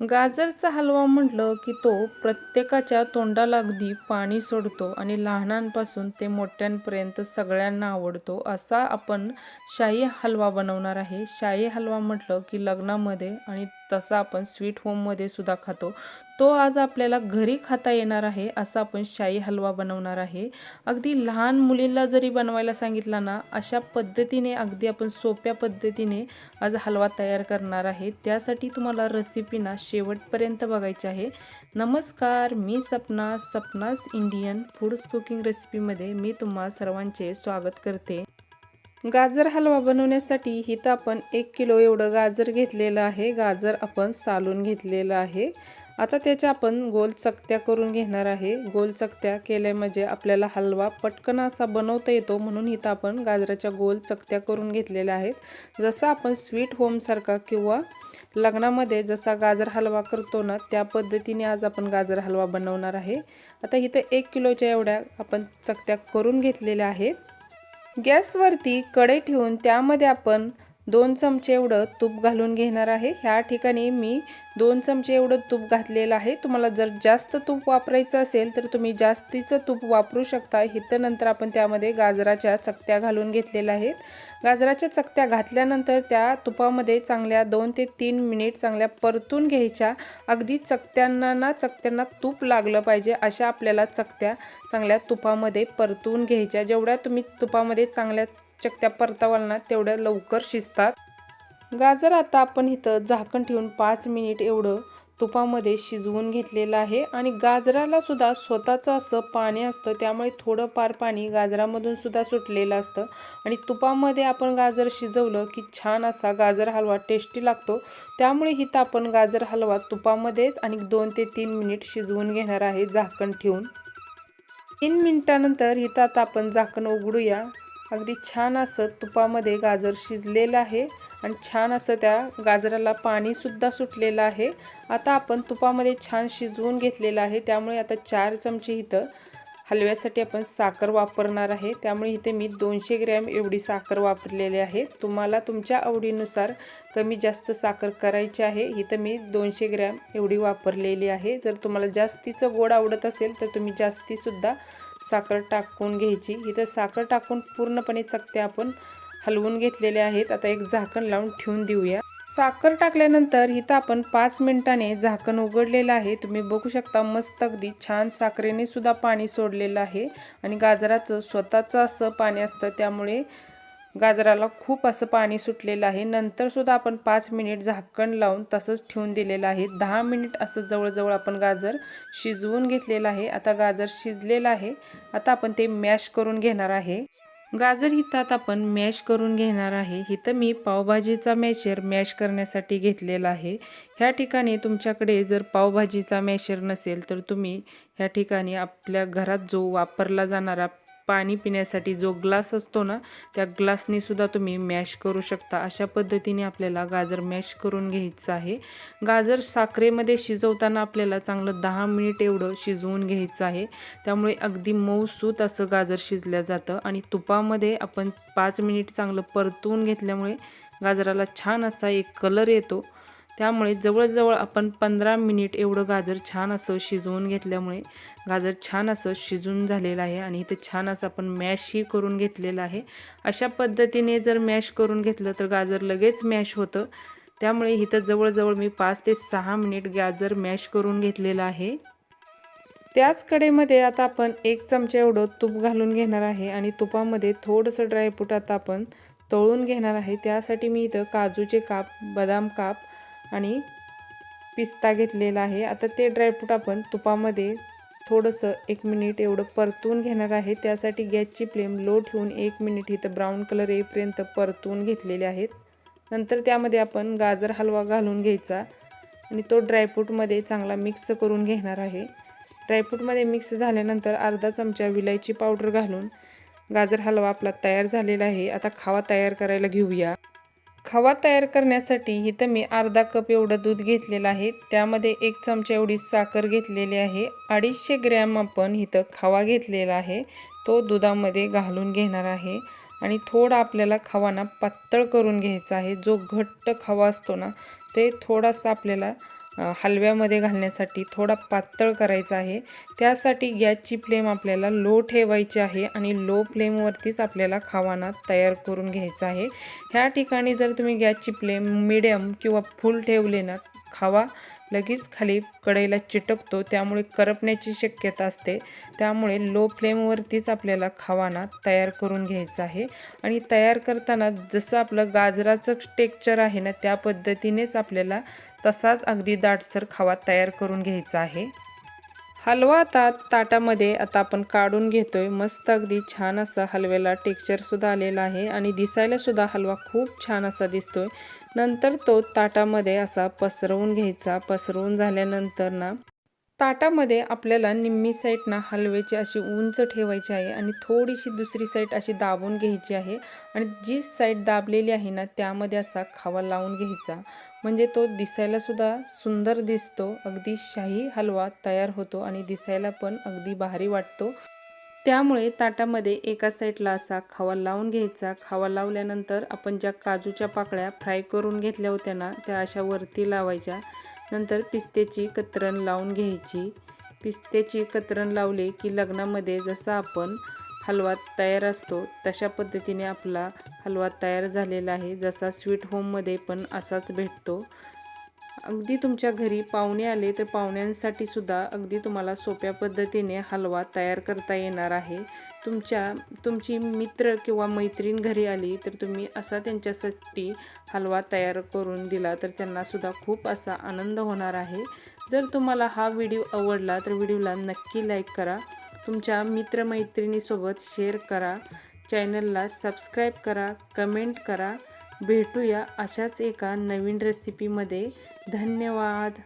गाजरचा हलवा म्हटलं की तो प्रत्येकाच्या तोंडाला अगदी पाणी सोडतो आणि लहानांपासून ते मोठ्यांपर्यंत सगळ्यांना आवडतो. असा आपण शाही हलवा बनवणार आहे. शाही हलवा म्हटलं की लग्नामध्ये आणि तसा आपण स्वीट होममध्ये सुद्धा खातो. तो आज आपल्याला घरी खाता येणार आहे असा आपण शाही हलवा बनवणार आहे. अगदी लहान मुलीला जरी बनवायला सांगितला ना अशा पद्धतीने अगदी आपण सोप्या पद्धतीने आज हलवा तयार करणार आहे. त्यासाठी तुम्हाला रेसिपी ना शेवटपर्यंत बघायची आहे. नमस्कार मी Sapna Sapna's Indian foods cooking रेसिपीमध्ये मी तुम्हा सर्वांचे स्वागत करते. गाजर हलवा बनवण्यासाठी इथं आपण एक किलो एवढं गाजर घेतलेलं आहे. गाजर आपण सालून घेतलेलं आहे. आता त्याच्या आपण गोल चकत्या करून घेणार आहे. गोल चकत्या केल्या म्हणजे आपल्याला हलवा पटकन असा बनवता येतो म्हणून इथं आपण गाजराच्या गोल चकत्या करून घेतलेल्या आहेत. जसं आपण स्वीट होमसारखा किंवा लग्नामध्ये जसा गाजर हलवा करतो ना त्या पद्धतीने आज आपण गाजर हलवा बनवणार आहे. आता इथं एक किलोच्या एवढ्या आपण चकत्या करून घेतलेल्या आहेत. गॅसवरती कढई ठेवून त्यामध्ये आपण दोन चमचे एवढं तूप घालून घेणार आहे. ह्या ठिकाणी मी दोन चमचे एवढं तूप घातलेलं आहे. तुम्हाला जर जास्त तूप वापरायचं असेल तर तुम्ही जास्तीचं तूप वापरू शकता. इथं नंतर आपण त्यामध्ये गाजराच्या चकत्या घालून घेतलेल्या आहेत. गाजराच्या चकत्या घातल्यानंतर त्या तुपामध्ये चांगल्या दोन ते तीन मिनिट चांगल्या परतून घ्यायच्या. अगदी चकत्यांना ना चकत्यांना तूप लागलं पाहिजे अशा आपल्याला चकत्या चांगल्या तुपामध्ये परतून घ्यायच्या. जेवढ्या तुम्ही तुपामध्ये चांगल्या चकत्या परतावलना तेवढ्या लवकर शिजतात. गाजर आता आपण इथं झाकण ठेवून पाच मिनिट एवढं तुपामध्ये शिजवून घेतलेलं आहे आणि गाजराला सुद्धा स्वतःचं असं पाणी असतं त्यामुळे थोडंफार पाणी गाजरामधून सुद्धा सुटलेलं असतं. आणि तुपामध्ये आपण गाजर शिजवलं की छान असा गाजर हलवा टेस्टी लागतो. त्यामुळे हिथं आपण गाजर हलवा तुपामध्येच आणि दोन ते तीन मिनिट शिजवून घेणार आहे झाकण ठेवून. तीन मिनिटानंतर हिथं आता आपण झाकण उघडूया. अगदी छान असं तुपामध्ये गाजर शिजलेलं आहे आणि छान असं त्या गाजराला पाणीसुद्धा सुटलेलं आहे. आता आपण तुपामध्ये छान शिजवून घेतलेलं आहे. त्यामुळे आता चार चमचे इथं हलव्यासाठी आपण साखर वापरणार आहे. त्यामुळे इथे मी दोनशे ग्रॅम एवढी साखर वापरलेली आहे. तुम्हाला तुमच्या आवडीनुसार कमी जास्त साखर करायची आहे. इथं मी दोनशे ग्रॅम एवढी वापरलेली आहे. जर तुम्हाला जास्तीचं गोड आवडत असेल तर तुम्ही जास्तीसुद्धा साखर टाकून घ्यायची. इथं साखर टाकून पूर्णपणे चकते आपण हलवून घेतलेले आहेत. आता एक झाकण लावून ठेवून देऊया. साखर टाकल्यानंतर इथं आपण पाच मिनिटाने झाकण उघडलेलं आहे. तुम्ही बघू शकता मस्त अगदी छान साखरेने सुद्धा पाणी सोडलेलं आहे. आणि गाजराचं स्वतःचं असं पाणी असतं त्यामुळे गाजराला खूप असं पाणी सुटलेलं आहे. नंतरसुद्धा आपण पाच मिनिट झाकण लावून तसंच ठेवून दिलेलं आहे. दहा मिनिट असं जवळजवळ आपण गाजर शिजवून घेतलेलं आहे. आता गाजर शिजलेलं आहे. आता आपण ते मॅश करून घेणार आहे. गाजर हितात आपण मॅश करून घेणार आहे. इथं मी पावभाजीचा मॅशर मॅश करण्यासाठी घेतलेला आहे. ह्या ठिकाणी तुमच्याकडे जर पावभाजीचा मॅशर नसेल तर तुम्ही ह्या ठिकाणी आपल्या घरात जो वापरला जाणारा पाणी पिण्यासाठी जो ग्लास असतो ना त्या ग्लासनेसुद्धा तुम्ही मॅश करू शकता. अशा पद्धतीने आपल्याला गाजर मॅश करून घ्यायचं आहे. गाजर साखरेमध्ये शिजवताना आपल्याला चांगलं दहा मिनिट एवढं शिजवून घ्यायचं आहे. त्यामुळे अगदी मऊसूत असं गाजर शिजलं जातं आणि तुपामध्ये आपण पाच मिनिट चांगलं परतवून घेतल्यामुळे गाजराला छान असा एक कलर येतो. त्यामुळे जवळजवळ आपण पंधरा मिनिट एवढं गाजर छान असं शिजवून घेतल्यामुळे गाजर छान असं शिजून झालेलं आहे आणि इथं छान असं आपण मॅशही करून घेतलेलं आहे. अशा पद्धतीने जर मॅश करून घेतलं तर गाजर लगेच मॅश होतं. त्यामुळे इथं जवळजवळ मी पाच ते सहा मिनिट गाजर मॅश करून घेतलेलं आहे. त्याच कडेमध्ये आता आपण एक चमचा एवढं तूप घालून घेणार आहे आणि तुपामध्ये थोडंसं ड्रायफ्रूट आता आपण तळून घेणार आहे. त्यासाठी मी इथं काजूचे काप बदाम काप आणि पिस्ता घेतलेला आहे. आता ते ड्रायफ्रूट आपण तुपामध्ये थोडंसं एक मिनिट एवढं परतून घेणार आहे. त्यासाठी गॅसची फ्लेम लो ठेवून एक मिनिट इथं ब्राऊन कलर येईपर्यंत परतून घेतलेले आहेत. नंतर त्यामध्ये आपण गाजर हलवा घालून घ्यायचा आणि तो ड्रायफ्रूटमध्ये चांगला मिक्स करून घेणार आहे. ड्रायफ्रूटमध्ये मिक्स झाल्यानंतर अर्धा चमचा विलायची पावडर घालून गाजर हलवा आपला तयार झालेला आहे. आता खावा तयार करायला घेऊया. खवा तयार करण्यासाठी इथं मी अर्धा कप एवढं दूध घेतलेलं आहे. त्यामध्ये एक चमचा एवढी साखर घेतलेली आहे. अडीचशे ग्रॅम आपण इथं खवा घेतलेला आहे. तो दुधामध्ये घालून घेणार आहे. आणि थोडा आपल्याला खवाना पातळ करून घ्यायचा आहे. जो घट्ट खवा असतो ना ते थोडासा आपल्याला हलव्यामध्ये घालण्यासाठी थोडा पातळ करायचा आहे. त्यासाठी गॅसची फ्लेम आपल्याला लो ठेवायची आहे आणि लो फ्लेमवरतीच आपल्याला खावाना तयार करून घ्यायचा आहे. ह्या ठिकाणी जर तुम्ही गॅसची फ्लेम मिडियम किंवा फुल ठेवले ना खावा. लगेच खाली कढईला चिटकतो. त्यामुळे करपण्याची शक्यता असते. त्यामुळे लो फ्लेमवरतीच आपल्याला खावाना तयार करून घ्यायचा आहे. आणि तयार करताना जसं आपलं गाजराचं टेक्चर आहे ना त्या पद्धतीनेच आपल्याला तसाच अगदी दाटसर खवा तयार करून घ्यायचा आहे. हलवा आता ताटामध्ये आता आपण काढून घेतोय. मस्त अगदी छान असा हलव्याला टेक्स्चरसुद्धा आलेला आहे आणि दिसायलासुद्धा हलवा खूप छान असा दिसतोय. नंतर तो ताटामध्ये असा पसरवून घ्यायचा. पसरवून झाल्यानंतर ना ताटामध्ये आपल्याला निम्मी साईड ना हलव्याची अशी उंच ठेवायची आहे आणि थोडीशी दुसरी साईड अशी दाबून घ्यायची आहे. आणि जी साईड दाबलेली आहे ना त्यामध्ये असा खावा लावून घ्यायचा. म्हणजे तो दिसायलासुद्धा सुंदर दिसतो अगदी शाही हलवा तयार होतो आणि दिसायला पण अगदी भारी वाटतो. त्यामुळे ताटामध्ये एका साईडला असा खावा लावून घ्यायचा. खावा लावल्यानंतर आपण ज्या काजूच्या पाकळ्या फ्राय करून घेतल्या होत्या ना त्या अशा वरती लावायच्या. नंतर पिस्त्याची कतरण लावून घ्यायची. पिस्त्याची कतरण लावली की लग्नामध्ये जसा आपण हलवा तयार असतो तशा पद्धतीने आपला हलवा तयार झालेला आहे. जसा स्वीट होममध्ये पण असाच भेटतो. अगदी तुमच्या घरी पाहुणे आले तर पाहुण्यांसाठी सुद्धा अगदी तुम्हाला सोप्या पद्धतीने हलवा तयार करता येणार आहे. तुमच्या तुमची मित्र किंवा मैत्रीण घरी आली तर तुम्ही असा त्यांच्यासाठी हलवा तयार करून दिला तर त्यांनासुद्धा खूप असा आनंद होणार आहे. जर तुम्हाला हा व्हिडिओ आवडला तर व्हिडिओला नक्की लाईक करा. तुमच्या मित्रमैत्रिणीसोबत शेअर करा. चॅनलला सबस्क्राईब करा कमेंट करा. भेटूया अशाच एका नवीन रेसिपीमध्ये धन्यवाद!